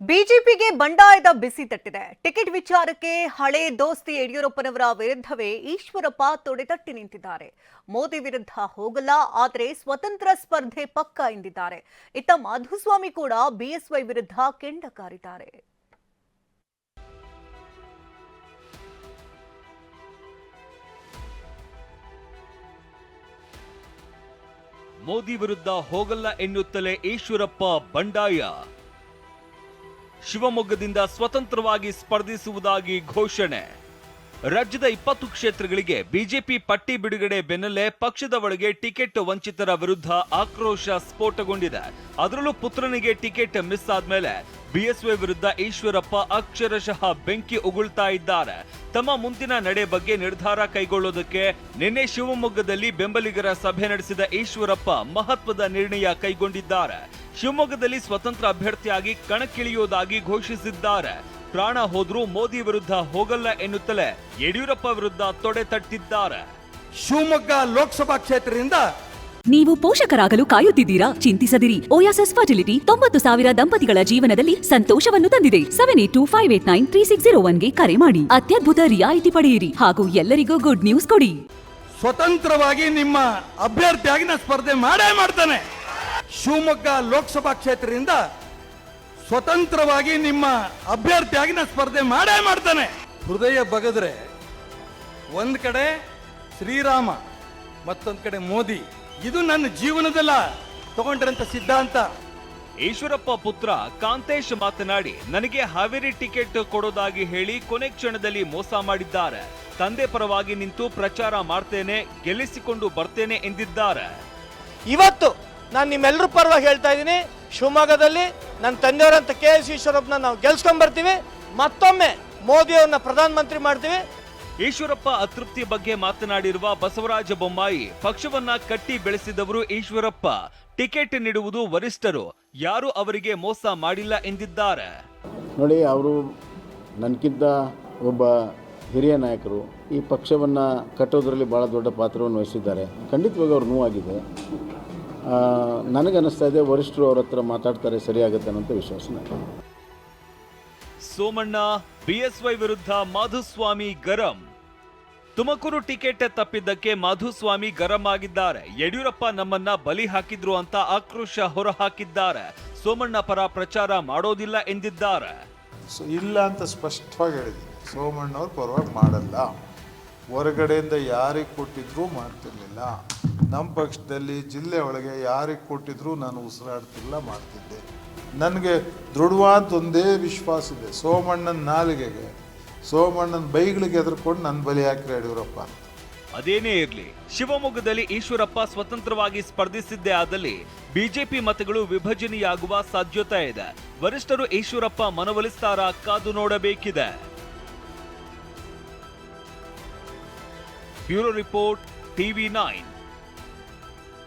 ಬಿಜೆಪಿಗೆ ಬಂಡಾಯದ ಬಿಸಿ ತಟ್ಟಿದೆ. ಟಿಕೆಟ್ ವಿಚಾರಕ್ಕೆ ಹಳೆ ದೋಸ್ತಿ ಯಡಿಯೂರಪ್ಪನವರ ವಿರುದ್ಧವೇ ಈಶ್ವರಪ್ಪ ತೊಡೆತಟ್ಟಿ ನಿಂತಿದ್ದಾರೆ. ಮೋದಿ ವಿರುದ್ಧ ಹೋಗಲ್ಲ, ಆದರೆ ಸ್ವತಂತ್ರ ಸ್ಪರ್ಧೆ ಪಕ್ಕ ಎಂದಿದ್ದಾರೆ. ಇತ್ತ ಮಾಧುಸ್ವಾಮಿ ಕೂಡ ಬಿಎಸ್ವೈ ವಿರುದ್ಧ ಕೆಂಡ ಕಾರಿದ್ದಾರೆ ಮೋದಿ ವಿರುದ್ಧ ಹೋಗಲ್ಲ ಎನ್ನುತ್ತಲೇ ಈಶ್ವರಪ್ಪ ಬಂಡಾಯ. ಶಿವಮೊಗ್ಗದಿಂದ ಸ್ವತಂತ್ರವಾಗಿ ಸ್ಪರ್ಧಿಸುವುದಾಗಿ ಘೋಷಣೆ. ರಾಜ್ಯದ ಇಪ್ಪತ್ತು ಕ್ಷೇತ್ರಗಳಿಗೆ ಬಿಜೆಪಿ ಪಟ್ಟಿ ಬಿಡುಗಡೆ ಬೆನ್ನಲ್ಲೇ ಪಕ್ಷದ ಒಳಗೆ ಟಿಕೆಟ್ ವಂಚಿತರ ವಿರುದ್ಧ ಆಕ್ರೋಶ ಸ್ಫೋಟಗೊಂಡಿದೆ. ಅದರಲ್ಲೂ ಪುತ್ರನಿಗೆ ಟಿಕೆಟ್ ಮಿಸ್ ಆದ್ಮೇಲೆ ಬಿಎಸ್ವೈ ವಿರುದ್ಧ ಈಶ್ವರಪ್ಪ ಅಕ್ಷರಶಃ ಬೆಂಕಿ ಉಗುಳ್ತಾ ಇದ್ದಾರೆ. ತಮ್ಮ ಮುಂದಿನ ನಡೆ ಬಗ್ಗೆ ನಿರ್ಧಾರ ಕೈಗೊಳ್ಳೋದಕ್ಕೆ ನಿನ್ನೆ ಶಿವಮೊಗ್ಗದಲ್ಲಿ ಬೆಂಬಲಿಗರ ಸಭೆ ನಡೆಸಿದ ಈಶ್ವರಪ್ಪ ಮಹತ್ವದ ನಿರ್ಣಯ ಕೈಗೊಂಡಿದ್ದಾರೆ. ಶಿವಮೊಗ್ಗದಲ್ಲಿ ಸ್ವತಂತ್ರ ಅಭ್ಯರ್ಥಿಯಾಗಿ ಕಣಕ್ಕಿಳಿಯೋದಾಗಿ ಘೋಷಿಸಿದ್ದಾರೆ. ಪ್ರಾಣ ಹೋದ್ರೂ ಮೋದಿ ವಿರುದ್ಧ ಹೋಗಲ್ಲ ಎನ್ನುತ್ತಲೇ ಯಡಿಯೂರಪ್ಪ ವಿರುದ್ಧ ತೊಡೆ ತಟ್ಟಿದ್ದಾರೆ. ಶಿವಮೊಗ್ಗ ಲೋಕಸಭಾ ಕ್ಷೇತ್ರದಿಂದ ನೀವು ಪೋಷಕರಾಗಲು ಕಾಯುತ್ತಿದ್ದೀರಾ? ಚಿಂತಿಸದಿರಿ. ಓಯಾಸಸ್ ಫರ್ಟಿಲಿಟಿ ತೊಂಬತ್ತು ಸಾವಿರ ದಂಪತಿಗಳ ಜೀವನದಲ್ಲಿ ಸಂತೋಷವನ್ನು ತಂದಿದೆ. Seven eight two five eight nine three six zero ಒನ್ಗೆ ಕರೆ ಮಾಡಿ. ಅತ್ಯದ್ಭುತ ರಿಯಾಯಿತಿ ಪಡೆಯಿರಿ. ಹಾಗೂ ಎಲ್ಲರಿಗೂ ಗುಡ್ ನ್ಯೂಸ್ ಕೊಡಿ. ಸ್ವತಂತ್ರವಾಗಿ ನಿಮ್ಮ ಅಭ್ಯರ್ಥಿಯಾಗಿ ನಾನು ಸ್ಪರ್ಧೆ ಮಾಡೇ ಮಾಡ್ತಾನೆ. ಶಿವಮೊಗ್ಗ ಲೋಕಸಭಾ ಕ್ಷೇತ್ರದಿಂದ ಸ್ವತಂತ್ರವಾಗಿ ನಿಮ್ಮ ಅಭ್ಯರ್ಥಿಯಾಗಿ ನಾನು ಸ್ಪರ್ಧೆ ಮಾಡೇ ಮಾಡ್ತಾನೆ. ಹೃದಯ ಬಗದ್ರೆ ಒಂದ್ ಕಡೆ ಶ್ರೀರಾಮ ಮತ್ತೊಂದ್ ಕಡೆ ಮೋದಿ. ಇದು ನನ್ನ ಜೀವನದಲ್ಲ. ತಗೊಂಡಿರಂತ ಸಿದ್ಧಾಂತ. ಈಶ್ವರಪ್ಪ ಪುತ್ರ ಕಾಂತೇಶ್ ಮಾತನಾಡಿ ನನಗೆ ಹಾವೇರಿ ಟಿಕೆಟ್ ಕೊಡೋದಾಗಿ ಹೇಳಿ ಕೊನೆ ಕ್ಷಣದಲ್ಲಿ ಮೋಸ ಮಾಡಿದ್ದಾರೆ. ತಂದೆ ಪರವಾಗಿ ನಿಂತು ಪ್ರಚಾರ ಮಾಡ್ತೇನೆ ಗೆಲ್ಲಿಸಿಕೊಂಡು ಬರ್ತೇನೆ ಎಂದಿದ್ದಾರೆ. ಇವತ್ತು ನಾನು ನಿಮ್ಮೆಲ್ಲರ ಪರವಾಗಿ ಹೇಳ್ತಾ ಇದ್ದೀನಿ ಶಿವಮೊಗ್ಗದಲ್ಲಿ ನನ್ನ ತಂದೆಯವರಂತ ಕೆ ಎಸ್ ಈಶ್ವರಪ್ಪನ ನಾವು ಗೆಲ್ಸ್ಕೊಂಡ್ಬರ್ತೀವಿ ಮತ್ತೊಮ್ಮೆ ಮೋದಿಯವ್ರನ್ನ ಪ್ರಧಾನಮಂತ್ರಿ ಮಾಡ್ತೀವಿ. ಈಶ್ವರಪ್ಪ ಅತೃಪ್ತಿ ಬಗ್ಗೆ ಮಾತನಾಡಿರುವ ಬಸವರಾಜ ಬೊಮ್ಮಾಯಿ ಪಕ್ಷವನ್ನ ಕಟ್ಟಿ ಬೆಳೆಸಿದವರು ಈಶ್ವರಪ್ಪ. ಟಿಕೆಟ್ ನೀಡುವುದು ವರಿಷ್ಠರು ಯಾರು ಅವರಿಗೆ ಮೋಸ ಮಾಡಿಲ್ಲ ಎಂದಿದ್ದಾರೆ. ನೋಡಿ ಅವರು ನನಗಿಂತ ಒಬ್ಬ ಹಿರಿಯ ನಾಯಕರು ಈ ಪಕ್ಷವನ್ನು ಕಟ್ಟೋದ್ರಲ್ಲಿ ಭಾಳ ದೊಡ್ಡ ಪಾತ್ರವನ್ನು ವಹಿಸಿದ್ದಾರೆ. ಖಂಡಿತವಾಗಿ ಅವ್ರು ನೋವಾಗಿದೆ. ನನಗನ್ನಿಸ್ತಾ ಇದೆ ವರಿಷ್ಠರು ಅವ್ರ ಹತ್ರ ಮಾತಾಡ್ತಾರೆ ಸರಿಯಾಗುತ್ತೆ ಅನ್ನೋಂಥ ವಿಶ್ವಾಸ ನನಗೆ. ಸೋಮಣ್ಣ ಬಿಎಸ್ವೈ ವಿರುದ್ಧ ಮಾಧುಸ್ವಾಮಿ ಗರಂ. ತುಮಕೂರು ಟಿಕೆಟ್ ತಪ್ಪಿದ್ದಕ್ಕೆ ಮಾಧುಸ್ವಾಮಿ ಗರಂ ಆಗಿದ್ದಾರೆ. ಯಡಿಯೂರಪ್ಪ ನಮ್ಮನ್ನ ಬಲಿ ಹಾಕಿದ್ರು ಅಂತ ಆಕ್ರೋಶ ಹೊರಹಾಕಿದ್ದಾರೆ. ಸೋಮಣ್ಣ ಪರ ಪ್ರಚಾರ ಮಾಡೋದಿಲ್ಲ ಎಂದಿದ್ದಾರೆ. ಸೊ ಇಲ್ಲ ಅಂತ ಸ್ಪಷ್ಟವಾಗಿ ಹೇಳಿದ್ದೀನಿ. ಸೋಮಣ್ಣವ್ರು ಪರವಾಗಿ ಮಾಡಲ್ಲ. ಹೊರಗಡೆಯಿಂದ ಯಾರಿಗೆ ಕೊಟ್ಟಿದ್ರೂ ಮಾಡ್ತಿರ್ಲಿಲ್ಲ. ನಮ್ಮ ಪಕ್ಷದಲ್ಲಿ ಜಿಲ್ಲೆ ಒಳಗೆ ಯಾರಿಗೆ ಕೊಟ್ಟಿದ್ರು ನಾನು ಉಸಿರಾಡ್ತಿಲ್ಲ, ಮಾಡ್ತಿದ್ದೆ. ನನಗೆ ದೃಢವಾದ ಒಂದೇ ವಿಶ್ವಾಸ ಇದೆ. ಸೋಮಣ್ಣನ ನಾಲಿಗೆಗೆ, ಸೋಮಣ್ಣನ ಬೈಗಳಿಗೆ ಎದುರ್ಕೊಂಡು ನನ್ನ ಬಲಿ ಹಾಕಿ ಯಡಿಯೂರಪ್ಪ ಅದೇನೇ ಇರಲಿ, ಶಿವಮೊಗ್ಗದಲ್ಲಿ ಈಶ್ವರಪ್ಪ ಸ್ವತಂತ್ರವಾಗಿ ಸ್ಪರ್ಧಿಸಿದ್ದೇ ಆದಲ್ಲಿ ಬಿಜೆಪಿ ಮತಗಳು ವಿಭಜನೆಯಾಗುವ ಸಾಧ್ಯತೆ ಇದೆ. ವರಿಷ್ಠರು ಈಶ್ವರಪ್ಪ ಮನವೊಲಿಸ್ತಾರ, ಕಾದು ನೋಡಬೇಕಿದೆ. Bureau report, TV nine.